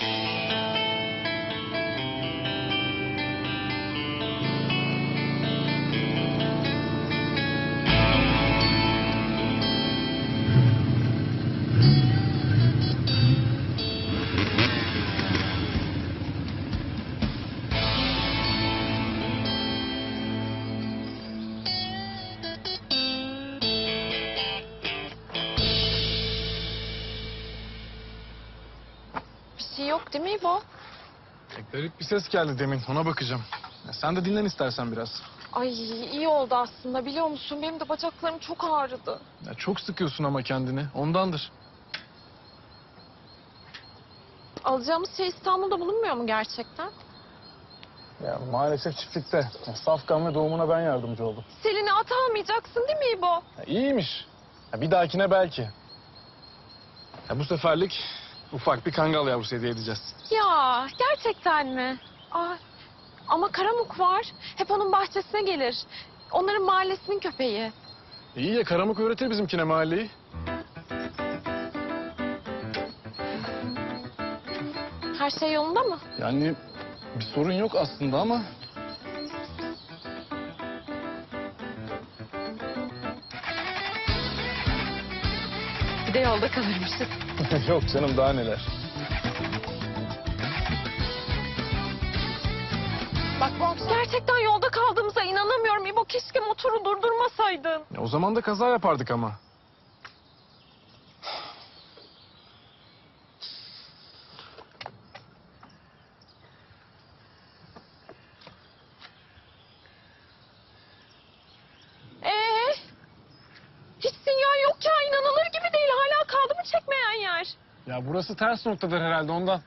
Bir şey değil mi İbo? E, garip bir ses geldi demin. Ona bakacağım. Ya sen de dinlen istersen biraz. Ay iyi oldu aslında biliyor musun? Benim de bacaklarım çok ağrıdı. Ya çok sıkıyorsun ama kendini. Ondandır. Alacağımız şey İstanbul'da bulunmuyor mu gerçekten? Ya maalesef çiftlikte. Ya, Safkan ve doğumuna ben yardımcı oldum. Selin'i at almayacaksın değil mi İbo? Ya, iyiymiş. Ya, bir dahakine belki. Ya, bu seferlik ufak bir kangal yavrusu hediye edeceğiz. Ya gerçekten mi? Ay, ama Karamuk var. Hep onun bahçesine gelir. Onların mahallesinin köpeği. İyi ya karamuk öğretir bizimkine mahalleyi. Her şey yolunda mı? Yani bir sorun yok aslında ama... de yolda kalırmışız. yok canım daha neler. Bak Box gerçekten yolda kaldığımıza inanamıyorum. İbo keşke motoru durdurmasaydın. Ya, o zaman da kaza yapardık ama. Ee? Hiç sinyal yok ya inanılır gibi değil. Hala kaldı mı çekmeyen yer? Ya burası ters noktadır herhalde ondan.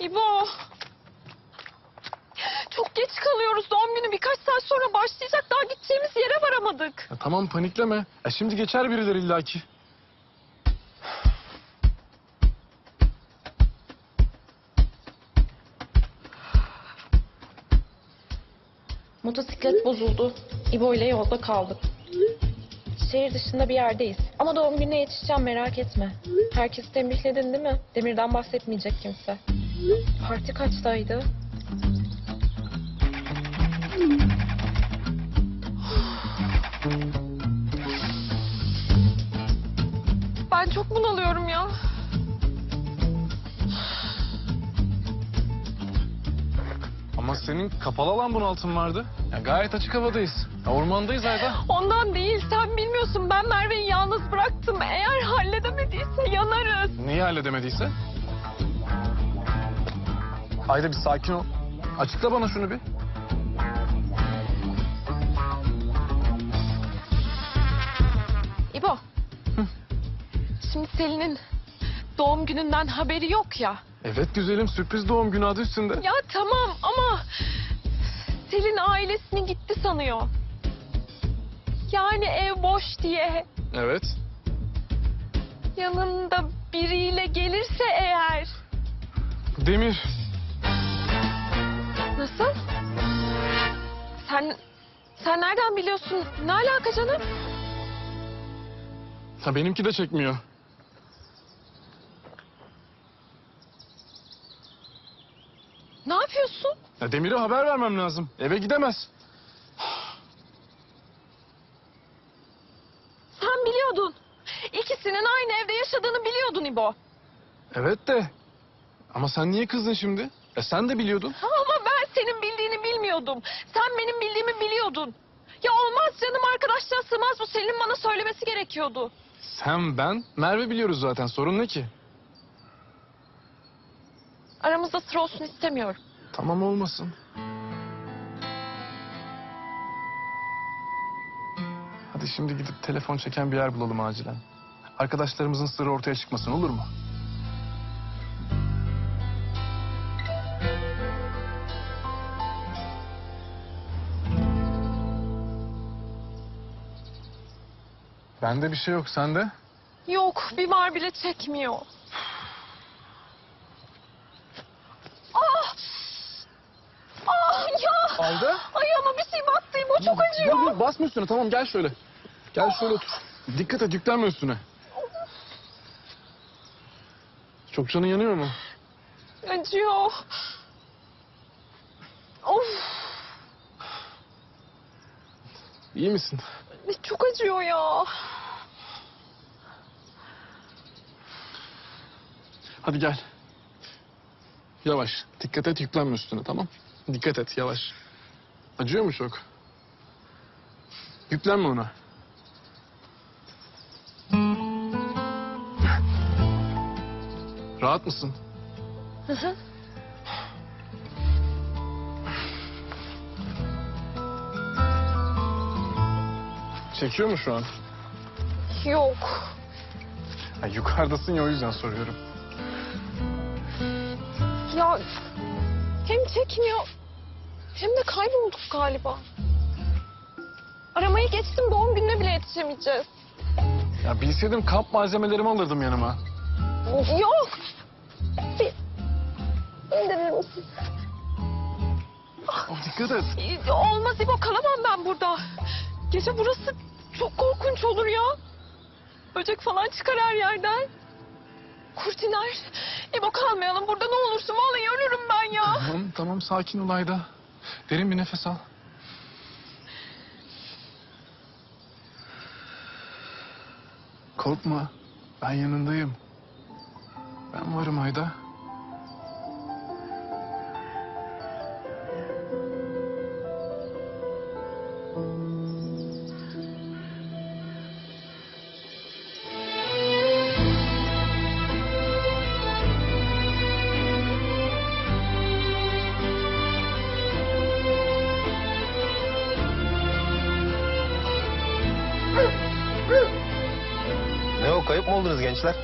İbo. Çok geç kalıyoruz. Doğum günü birkaç saat sonra başlayacak. Daha gideceğimiz yere varamadık. Ya, tamam panikleme. Ya, şimdi geçer birileri illaki. Motosiklet bozuldu. İbo ile yolda kaldık. Şehir dışında bir yerdeyiz. Ama doğum gününe yetişeceğim merak etme. Herkesi tembihledin değil mi? Demirden bahsetmeyecek kimse. Parti kaçtaydı? Ben çok bunalıyorum ya. Ama senin kapalı alan bunaltın vardı. Ya gayet açık havadayız. Ya ormandayız Ayda. Ondan değil sen bilmiyorsun ben Merve'yi yalnız bıraktım. Eğer halledemediyse yanarız. Neyi halledemediyse? Ayda bir sakin ol. Açıkla bana şunu bir. İbo. Şimdi Selin'in doğum gününden haberi yok ya. Evet güzelim sürpriz doğum günü adı üstünde. Ya tamam ama Selin ailesini gitti sanıyor. Yani ev boş diye Evet. yanında biriyle gelirse eğer. Demir. Nasıl? Sen sen nereden biliyorsun? Ne alaka canım? Ha benimki de çekmiyor. Ne yapıyorsun? Ya Demir'e haber vermem lazım. Eve gidemez. Sen biliyordun. İkisinin yaşadığını biliyordun İbo. Evet de. Ama sen niye kızdın şimdi? E sen de biliyordun. Ama ben senin bildiğini bilmiyordum. Sen benim bildiğimi biliyordun. Ya olmaz canım arkadaşlar sığmaz bu Selin'in bana söylemesi gerekiyordu. Sen, ben, Merve biliyoruz zaten. Sorun ne ki? Aramızda sıra olsun istemiyorum. Tamam olmasın. Hadi şimdi gidip telefon çeken bir yer bulalım acilen. Arkadaşlarımızın sırrı ortaya çıkmasın olur mu? Bende bir şey yok, sende? Yok bir bar bile çekmiyor. Ah! Ah ya! Ayda? Ayağıma bir şey battı bu çok acıyor. Dur, dur, basma üstüne tamam gel şöyle. Gel şöyle otur. Dikkat et yüklenme üstüne. Çok canın yanıyor mu? Acıyor. Of İyi misin? çok acıyor ya. Hadi gel. Yavaş. Dikkat et yüklenme üstüne tamam? Dikkat et yavaş. Acıyor mu çok? Yüklenme ona. Rahat mısın? Hı hı. Çekiyor mu şu an? Yok. Ha, yukarıdasın ya o yüzden soruyorum. Ya hem çekmiyor hem de kaybolduk galiba. Aramayı geçtim doğum gününe bile yetişemeyeceğiz. Ya bilseydim kamp malzemelerimi alırdım yanıma. Yok. İndirir misin? Oh, dikkat et. Olmaz İbo kalamam ben burada. Gece burası çok korkunç olur ya. Böcek falan çıkar her yerden. Kurt iner. İbo kalmayalım burada ne olursun. Vallahi ölürüm ben ya. Tamam tamam sakin ol Ayda. Derin bir nefes al. Korkma. Ben yanındayım. Ben varım Ayda. Ne o kayıp mı oldunuz gençler?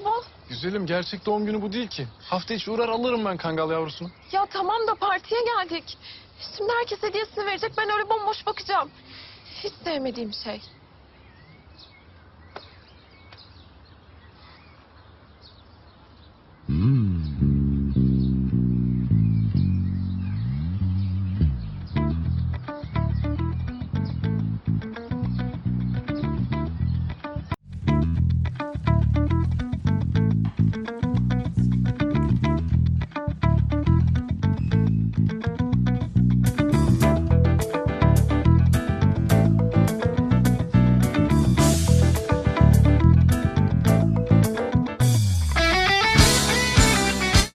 Ki bu. Güzelim gerçek doğum günü bu değil ki. Hafta içi uğrar alırım ben kangal yavrusunu. Ya tamam da partiye geldik. Şimdi herkes hediyesini verecek ben öyle bomboş bakacağım. Hiç sevmediğim şey.